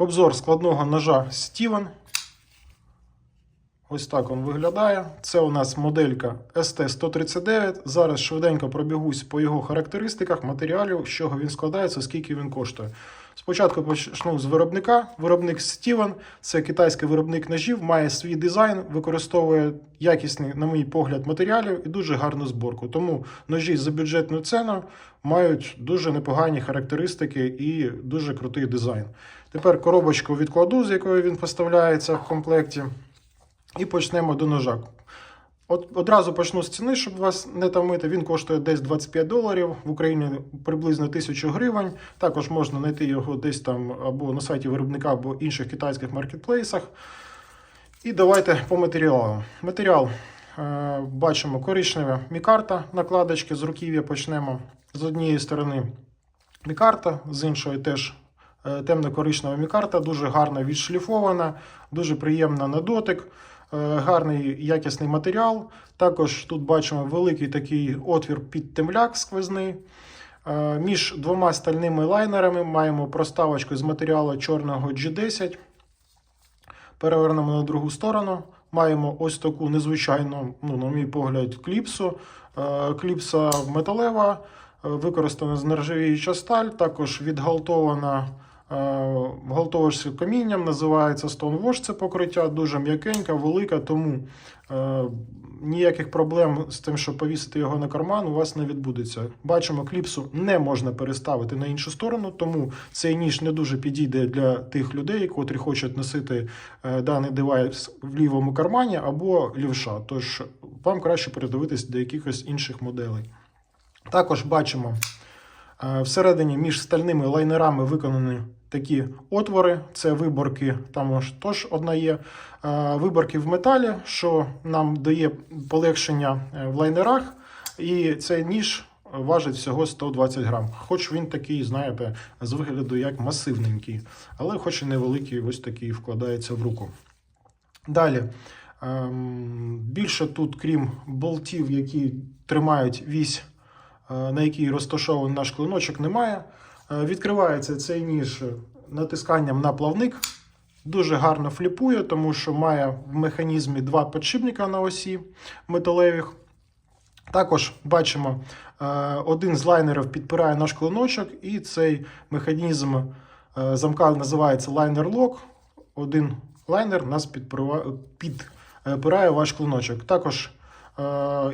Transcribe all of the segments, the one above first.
Обзор складного ножа Steven. Ось так він виглядає. Це у нас моделька ST139. Зараз швиденько пробігусь по його характеристиках, матеріалів, з чого він складається, скільки він коштує. Спочатку почну з виробника. Виробник Steven, це китайський виробник ножів, має свій дизайн, використовує якісний, на мій погляд, матеріалів і дуже гарну зборку. Тому ножі за бюджетну ціну мають дуже непогані характеристики і дуже крутий дизайн. Тепер коробочку відкладу, з якою він поставляється в комплекті. І почнемо до ножа. От одразу почну з ціни, щоб вас не тамити. Він коштує десь 25 доларів, в Україні приблизно 1000 гривень. Також можна знайти його десь там або на сайті виробника, або інших китайських маркетплейсах. І давайте по матеріалу. Матеріал е, бачимо коричнева мікарта, накладочки з руків'я почнемо. З однієї сторони мікарта, з іншої теж темно-коричнева мікарта, дуже гарно відшліфована, дуже приємна на дотик. Е, Гарний якісний матеріал. Також тут бачимо великий такий отвір під темляк сквозний. Е, Між двома стальними лайнерами маємо проставочку з матеріалу чорного G10. Перевернемо на другу сторону. Маємо ось таку незвичайну, ну, на мій погляд, кліпсу. Е, Кліпса металева, е, використана з нержавіюча сталь, також відгалтована е, галтовочським камінням, називається Stone Wash це покриття, дуже м'якенька, велика, тому е, ніяких проблем з тим, щоб повісити його на карман, у вас не відбудеться. Бачимо, кліпсу не можна переставити на іншу сторону, тому цей ніж не дуже підійде для тих людей, котрі хочуть носити е, даний девайс в лівому кармані або лівша. Тож вам краще передивитись до якихось інших моделей. Також бачимо всередині між стальними лайнерами виконані такі отвори. Це виборки, там теж одна є. Виборки в металі, що нам дає полегшення е, в лайнерах. І цей ніж важить всього 120 грам. Хоч він такий, знаєте, з вигляду як масивненький, але хоч і невеликий, ось такий вкладається в руку. Далі. ем, Більше тут, крім болтів, які тримають вісь, на якій розташований наш клиночок, немає. Е, Відкривається цей ніж натисканням на плавник. Дуже гарно фліпує, тому що має в механізмі два підшипника на осі металевих. Також бачимо, е, один з лайнерів підпирає наш клиночок, і цей механізм е, замка називається лайнер лок. Один лайнер нас підпирає, ваш клиночок. Також, е,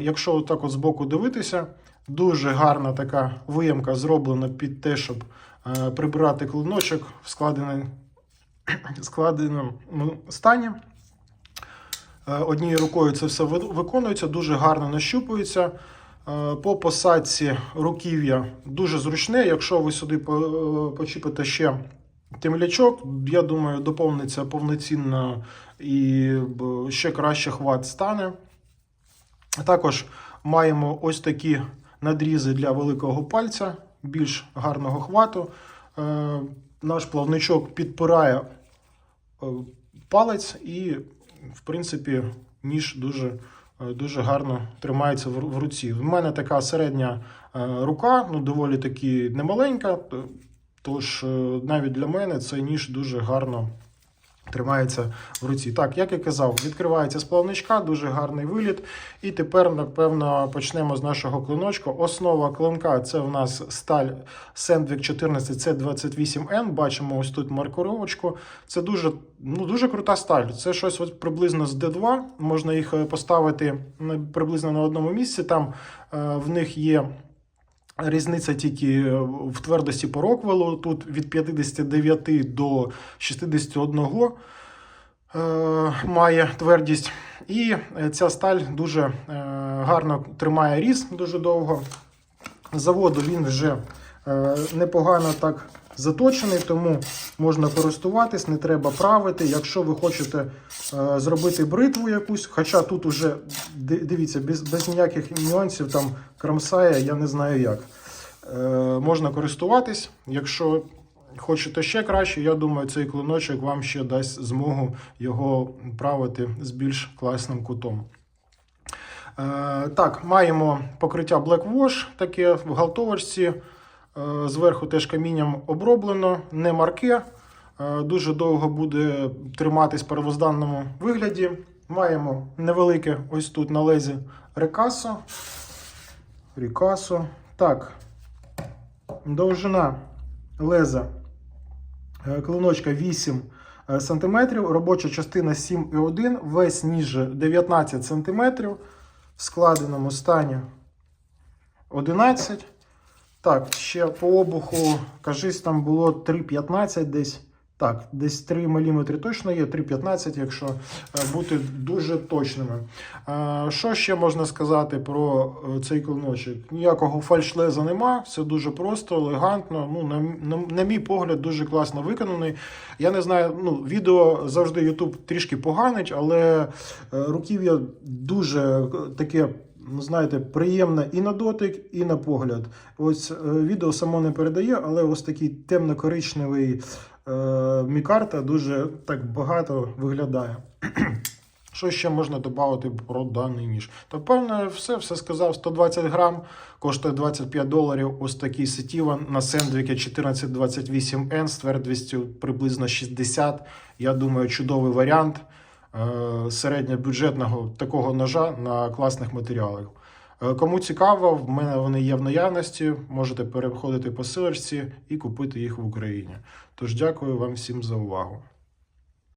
якщо так от збоку дивитися, дуже гарна така виямка зроблена під те, щоб е, прибирати клиночок в складеному стані. Е, Однією рукою це все виконується, дуже гарно нащупується. Е, По посадці руків'я дуже зручне. Якщо ви сюди почіпите ще темлячок, я думаю, доповниться повноцінно і ще краще хват стане. Також маємо ось такі надрізи для великого пальця, більш гарного хвату. Е, Наш плавничок підпирає е, палець і, в принципі, ніж дуже, е, дуже гарно тримається в руці. В мене така середня рука, ну доволі таки немаленька, тож навіть для мене цей ніж дуже гарно тримається в руці. Так, як я казав, відкривається з плавничка, дуже гарний виліт. І тепер, напевно, почнемо з нашого клиночка. Основа клинка це в нас сталь Sandvik 14 c 28 n Бачимо ось тут маркировочку. Це дуже, ну, дуже крута сталь. Це щось от приблизно з D2. Можна їх е, поставити приблизно на одному місці. Там е, в них є. Різниця тільки е, в твердості по Роквелу. Тут від 59 до 61 е, має твердість. І е, ця сталь дуже гарно тримає різ дуже довго. Заводу він вже непогано так заточений, тому можна користуватись, не треба правити. Якщо ви хочете е, зробити бритву якусь, хоча тут уже дивіться, без, без ніяких нюансів там крамсає, я не знаю як. Е, можна користуватись. Якщо хочете ще краще, я думаю, цей клиночок вам ще дасть змогу його правити з більш класним кутом. Е, так, маємо покриття Black Wash, таке в галтовочці. Е, зверху теж камінням оброблено, не марке. дуже довго буде триматись в первозданному вигляді. Маємо невелике ось тут на лезі рекасо. Рікасо. Так. Довжина леза е, клиночка 8 е, см, робоча частина 7,1, весь ніже 19 см, в складеному стані 11. Так, ще по обуху, кажись, там було 3,15 десь. Так, десь 3 мм точно є, 3,15, якщо е, бути дуже точними. Е, Що ще можна сказати про е, цей клиночок? Ніякого фальшлеза нема, все дуже просто, елегантно. Ну, на, на, на мій погляд, дуже класно виконаний. Я не знаю, ну, відео завжди YouTube трішки поганить, але руків'я дуже таке. Ну, Знаєте, приємне і на дотик, і на погляд. Ось е, відео само не передає, але ось такий темно-коричневий е, мікарта дуже так багато виглядає. Що ще можна додати про даний ніж? То певно, все, все сказав. 120 грам, коштує 25 доларів. Ось такий сетіва на сендвіки 1428N, ствердістю приблизно 60. Я думаю, чудовий варіант середньобюджетного такого ножа на класних матеріалах. Е, Кому цікаво, в мене вони є в наявності. Можете переходити по силочці і купити їх в Україні. Тож дякую вам всім за увагу.